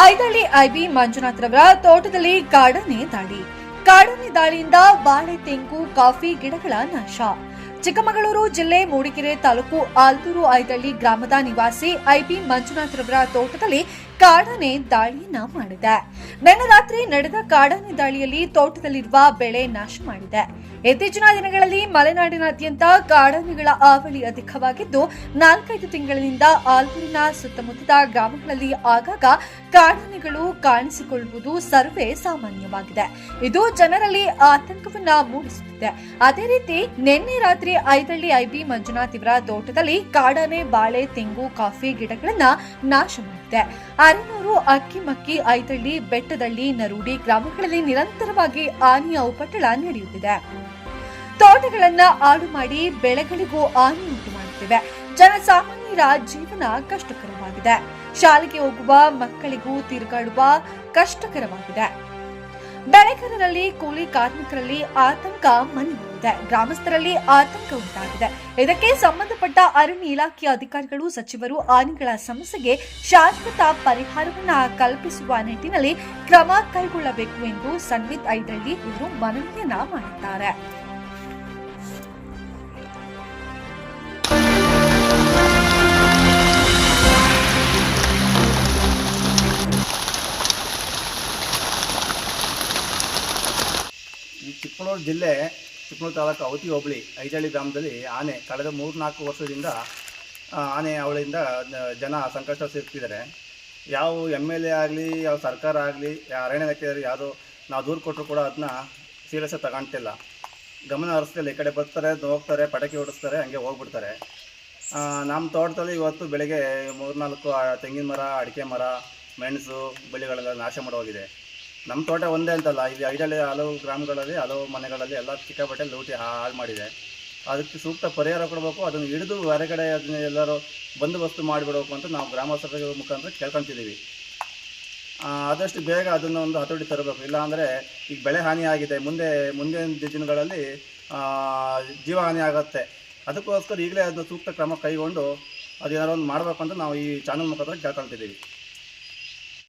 ಐದಳ್ಳಿ IB Manjunath ರವರ ತೋಟದಲ್ಲಿ ಕಾಡನೆ ದಾಳಿ. ಕಾಡನೆ ದಾಳಿಯಿಂದ ಬಾಳೆ, ತೆಂಗು, ಕಾಫಿ, ಗಿಡಗಳ ನಾಶ. ಚಿಕ್ಕಮಗಳೂರು ಜಿಲ್ಲೆ ಮೂಡಿಗೆರೆ ತಾಲೂಕು ಆಲ್ದೂರು ಐದಳ್ಳಿ ಗ್ರಾಮದ ನಿವಾಸಿ ಐಬಿ ಮಂಜುನಾಥ್ ರವರ ತೋಟದಲ್ಲಿ ಕಾಡಾನೆ ದಾಳಿಯನ್ನ ಮಾಡಿದೆ. ನಿನ್ನೆ ರಾತ್ರಿ ನಡೆದ ಕಾಡಾನೆ ದಾಳಿಯಲ್ಲಿ ತೋಟದಲ್ಲಿರುವ ಬೆಳೆ ನಾಶ ಮಾಡಿದೆ. ಇತ್ತೀಚಿನ ದಿನಗಳಲ್ಲಿ ಮಲೆನಾಡಿನಾದ್ಯಂತ ಕಾಡಾನೆಗಳ ಆವಳಿ ಅಧಿಕವಾಗಿದ್ದು, ನಾಲ್ಕೈದು ತಿಂಗಳಿನಿಂದ ಆಲ್ಪೂರಿನ ಸುತ್ತಮುತ್ತದ ಗ್ರಾಮಗಳಲ್ಲಿ ಆಗಾಗ ಕಾಡಾನೆಗಳು ಕಾಣಿಸಿಕೊಳ್ಳುವುದು ಸರ್ವೇ ಸಾಮಾನ್ಯವಾಗಿದೆ. ಇದು ಜನರಲ್ಲಿ ಆತಂಕವನ್ನ ಮೂಡಿಸುತ್ತಿದೆ. ಅದೇ ರೀತಿ, ನಿನ್ನೆ ರಾತ್ರಿ ಐದಳ್ಳಿ ಐಬಿ ಮಂಜುನಾಥ್ ಇವರ ತೋಟದಲ್ಲಿ ಕಾಡಾನೆ ಬಾಳೆ, ತೆಂಗು, ಕಾಫಿ ಗಿಡಗಳನ್ನ ನಾಶ ಮಾಡಿದೆ. ಅರೆನೂರು ಅಕ್ಕಿಮಕ್ಕಿ ಐದಳ್ಳಿ ಬೆಟ್ಟದಳ್ಳಿ ನರೂಡಿ ಗ್ರಾಮಗಳಲ್ಲಿ ನಿರಂತರವಾಗಿ ಆನೆಯ ಉಪಟಳ ನಡೆಯುತ್ತಿದೆ. ತೋಟಗಳನ್ನ ಆಡು ಮಾಡಿ ಬೆಳೆಗಳಿಗೂ ಹಾನಿ ಉಂಟು ಮಾಡುತ್ತಿವೆ. ಜನಸಾಮಾನ್ಯರ ಜೀವನ ಕಷ್ಟಕರವಾಗಿದೆ. ಶಾಲೆಗೆ ಹೋಗುವ ಮಕ್ಕಳಿಗೂ ತಿರುಗಾಡುವ ಕಷ್ಟಕರವಾಗಿದೆ. ಬೆಳೆಗಾರರಲ್ಲಿ, ಕೂಲಿ ಕಾರ್ಮಿಕರಲ್ಲಿ ಆತಂಕ ಮನೆಯಲ್ಲಿದೆ ಗ್ರಾಮಸ್ಥರಲ್ಲಿ ಆತಂಕ ಉಂಟಾಗಿದೆ. ಇದಕ್ಕೆ ಸಂಬಂಧಪಟ್ಟ ಅರಣ್ಯ ಇಲಾಖೆಯ ಅಧಿಕಾರಿಗಳು, ಸಚಿವರು ಆನೆಗಳ ಸಮಸ್ಯೆಗೆ ಶಾಶ್ವತ ಪರಿಹಾರವನ್ನು ಕಲ್ಪಿಸುವ ನಿಟ್ಟಿನಲ್ಲಿ ಕ್ರಮ ಕೈಗೊಳ್ಳಬೇಕು ಎಂದು ಸನ್ವಿತ್ ಐದಳ್ಳಿ ಇವರು ಮನವಿಯನ್ನ ಮಾಡಿದ್ದಾರೆ. ಚಿಕ್ಕಮಗಳೂರು ಜಿಲ್ಲೆ, ಚಿಕ್ಕಮಗಳೂರು ತಾಲೂಕು ಅವತಿ ಹೋಬಳಿ, ಐಜಳ್ಳಿ ಗ್ರಾಮದಲ್ಲಿ ಆನೆ ಕಳೆದ ಮೂರು ನಾಲ್ಕು ವರ್ಷದಿಂದ ಆನೆ ಅವಳಿಂದ ಜನ ಸಂಕಷ್ಟ ಸಿಗ್ತಿದ್ದಾರೆ ಯಾವ ಎಂ ಎಲ್ ಎ ಆಗಲಿ, ಯಾವ ಸರ್ಕಾರ ಆಗಲಿ ಅರಣ್ಯ ಇಲಾಖೆಯವರು ಯಾರು ನಾವು ದೂರು ಕೊಟ್ಟರು ಕೂಡ ಅದನ್ನ ಸೀರಿಯಸ್ ತಗೊಂತಿಲ್ಲ ಗಮನ ಹರಿಸ್ತಿಲ್ಲ ಈ ಕಡೆ ಬರ್ತಾರೆ, ಹೋಗ್ತಾರೆ, ಪಟಾಕಿ ಹೊಡಿಸ್ತಾರೆ, ಹಂಗೆ ಹೋಗ್ಬಿಡ್ತಾರೆ. ನಮ್ಮ ತೋಟದಲ್ಲಿ ಇವತ್ತು ಬೆಳಗ್ಗೆ ಮೂರ್ನಾಲ್ಕು ತೆಂಗಿನ ಮರ, ಅಡಿಕೆ ಮರ, ಮೆಣಸು ಬೆಳೆಗಳೆಲ್ಲ ನಾಶ ಮಾಡೋಗಿದೆ ನಮ್ಮ ತೋಟ ಒಂದೇ ಅಂತಲ್ಲ. ಇಲ್ಲಿ ಐದಳ್ಳಿ ಹಲವು ಗ್ರಾಮಗಳಲ್ಲಿ, ಹಲವು ಮನೆಗಳಲ್ಲಿ ಎಲ್ಲ ಚಿಕ್ಕಪಟ್ಟೆ ಲೂಟಿ ಹಾಳು ಮಾಡಿದೆ. ಅದಕ್ಕೆ ಸೂಕ್ತ ಪರಿಹಾರ ಕೊಡಬೇಕು. ಅದನ್ನು ಹಿಡಿದು ಹೊರಗಡೆ ಅದನ್ನ ಎಲ್ಲರೂ ಬಂದೋಬಸ್ತು ಮಾಡಿಬಿಡಬೇಕು ಅಂತ ನಾವು ಗ್ರಾಮಸ್ಥರ ಮುಖಾಂತರ ಕೇಳ್ಕೊತಿದ್ದೀವಿ. ಆದಷ್ಟು ಬೇಗ ಅದನ್ನು ಒಂದು ಹತೋಟಿ ತರಬೇಕು. ಇಲ್ಲಾಂದರೆ ಈಗ ಬೆಳೆ ಹಾನಿ ಆಗಿದೆ. ಮುಂದೆ ಮುಂದಿನ ದಿನಗಳಲ್ಲಿ ಜೀವ ಹಾನಿ ಆಗುತ್ತೆ. ಅದಕ್ಕೋಸ್ಕರ ಈಗಲೇ ಅದನ್ನು ಸೂಕ್ತ ಕ್ರಮ ಕೈಗೊಂಡು ಅದೇನಾದ್ರು ಒಂದು ಮಾಡಬೇಕು ಅಂತ ನಾವು ಈ ಚಾನಲ್ ಮುಖಾಂತರ ಕೇಳ್ಕೊಳ್ತಿದ್ದೀವಿ